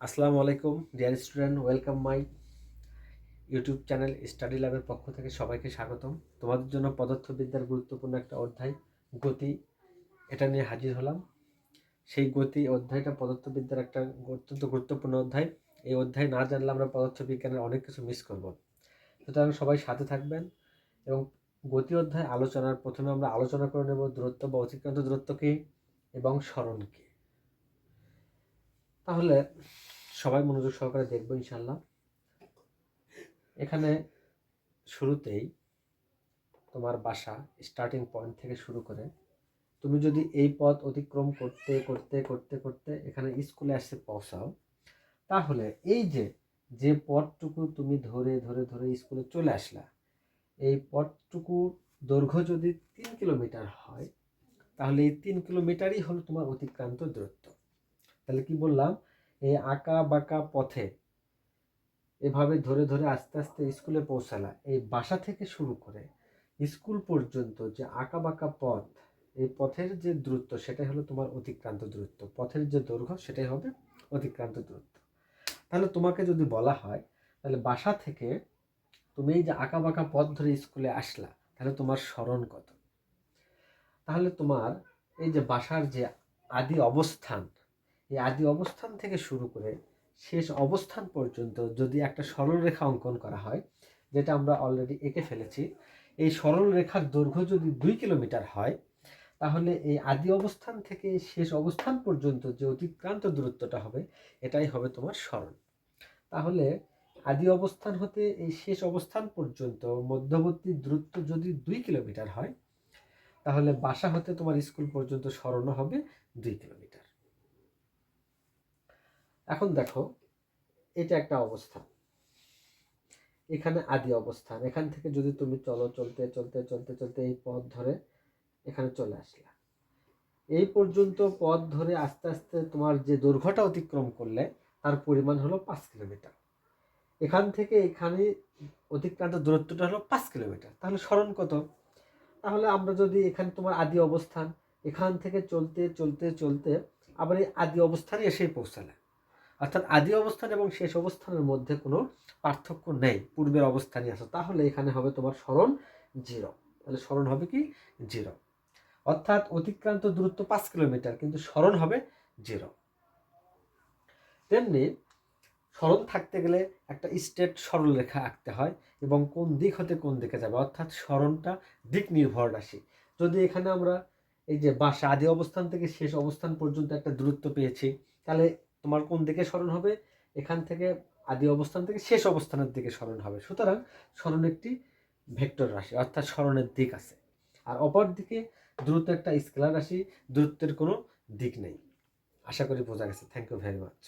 আসসালামু আলাইকুম dear student welcome my YouTube channel study ল্যাবের পক্ষ থেকে সবাইকে স্বাগতম। তোমাদের জন্য পদার্থবিদ্যার গুরুত্বপূর্ণ একটা অধ্যায়, গতি, এটা নিয়ে হাজির হলাম। সেই গতি অধ্যায়টা পদার্থবিদ্যার একটা অত্যন্ত গুরুত্বপূর্ণ অধ্যায়। এই অধ্যায় না জানলে আমরা পদার্থবিজ্ঞানের অনেক কিছু মিস করব। সুতরাং সবাই সাথে থাকবেন এবং গতি অধ্যায় আলোচনার প্রথমে আমরা আলোচনা করে নেব দূরত্ব বা অতিক্রান্ত দূরত্ব কী এবং স্মরণ কী। তাহলে সবাই মনোযোগ সহকারে দেখব ইনশাল্লাহ এখানে শুরুতেই তোমার বাসা স্টার্টিং পয়েন্ট থেকে শুরু করে তুমি যদি এই পথ অতিক্রম করতে করতে করতে করতে এখানে স্কুলে আসতে পৌঁছাও, তাহলে এই যে যে পথটুকু তুমি ধরে ধরে ধরে স্কুলে চলে আসলা, এই পথটুকু দৈর্ঘ্য যদি তিন কিলোমিটার হয়, তাহলে এই তিন কিলোমিটারই হলো তোমার অতিক্রান্ত দূরত্ব। তাহলে কি বললাম? এই আঁকা বাঁকা পথে এভাবে ধরে ধরে আস্তে আস্তে স্কুলে পৌঁছালা। এই বাসা থেকে শুরু করে স্কুল পর্যন্ত যে আঁকা বাঁকা পথ, এই পথের যে দূরত্ব সেটাই হলো তোমার অতিক্রান্ত দূরত্ব। পথের যে দৈর্ঘ্য সেটাই হবে অতিক্রান্ত দূরত্ব। তাহলে তোমাকে যদি বলা হয়, তাহলে বাসা থেকে তুমি এই যে আঁকা বাঁকা পথ ধরে স্কুলে আসলা, তাহলে তোমার স্মরণ কত? তাহলে তোমার এই যে বাসার যে আদি অবস্থান এই আদি অবস্থান থেকে শুরু করে শেষ অবস্থান পর্যন্ত যদি একটা সরল রেখা অঙ্কন করা হয়, যেটা আমরা অলরেডি এঁকে ফেলেছি, এই সরল রেখার দৈর্ঘ্য যদি দুই কিলোমিটার হয়, তাহলে এই আদি অবস্থান থেকে শেষ অবস্থান পর্যন্ত যে অতিক্রান্ত দূরত্বটা হবে, এটাই হবে তোমার সরল। তাহলে আদি অবস্থান হতে এই শেষ অবস্থান পর্যন্ত মধ্যবর্তী দূরত্ব যদি দুই কিলোমিটার হয়, তাহলে বাসা হতে তোমার স্কুল পর্যন্ত সরণ হবে দুই কিলোমিটার। এখন দেখো, এটা একটা অবস্থান। এখানে আদি অবস্থান। এখান থেকে যদি তুমি চলো চলতে চলতে চলতে চলতে এই পথ ধরে এখানে চলে আসলা। এই পর্যন্ত পথ ধরে আস্তে আস্তে তোমার যে দৈর্ঘ্যটা অতিক্রম করলে, তার পরিমাণ হলো পাঁচ কিলোমিটার। এখান থেকে এখানে অতিক্রান্ত দূরত্বটা হলো পাঁচ কিলোমিটার। তাহলে স্মরণ কত? তাহলে আমরা যদি এখানে তোমার আদি অবস্থান, এখান থেকে চলতে চলতে চলতে আবার এই আদি অবস্থানে এসেই পৌঁছালে। অর্থাৎ আদি অবস্থান এবং শেষ অবস্থানের মধ্যে কোনো পার্থক্য নেই, পূর্বের অবস্থানই আছে। তাহলে এখানে হবে তোমার স্মরণ জিরো। তাহলে স্মরণ হবে কি? জিরো। অর্থাৎ অতিক্রান্ত দূরত্ব পাঁচ কিলোমিটার, কিন্তু স্মরণ হবে জিরো। তেমনি স্মরণ থাকতে গেলে একটা স্টেট সরল রেখা আঁকতে হয় এবং কোন দিক হতে কোন দিকে যাবে। অর্থাৎ স্মরণটা দিক নির্ভর রাশি। যদি এখানে আমরা এই যে বাসা, আদি অবস্থান থেকে শেষ অবস্থান পর্যন্ত একটা দূরত্ব পেয়েছি, তাহলে তোমার কোন দিকে স্মরণ হবে? এখান থেকে আদি অবস্থান থেকে শেষ অবস্থানের দিকে স্মরণ হবে। সুতরাং স্মরণ একটি ভেক্টর রাশি, অর্থাৎ স্মরণের দিক আছে। আর অপর দিকে দ্রুত একটা স্কেলার রাশি দূরত্বের কোনো দিক নেই। আশা করি বোঝা গেছে। Thank you very much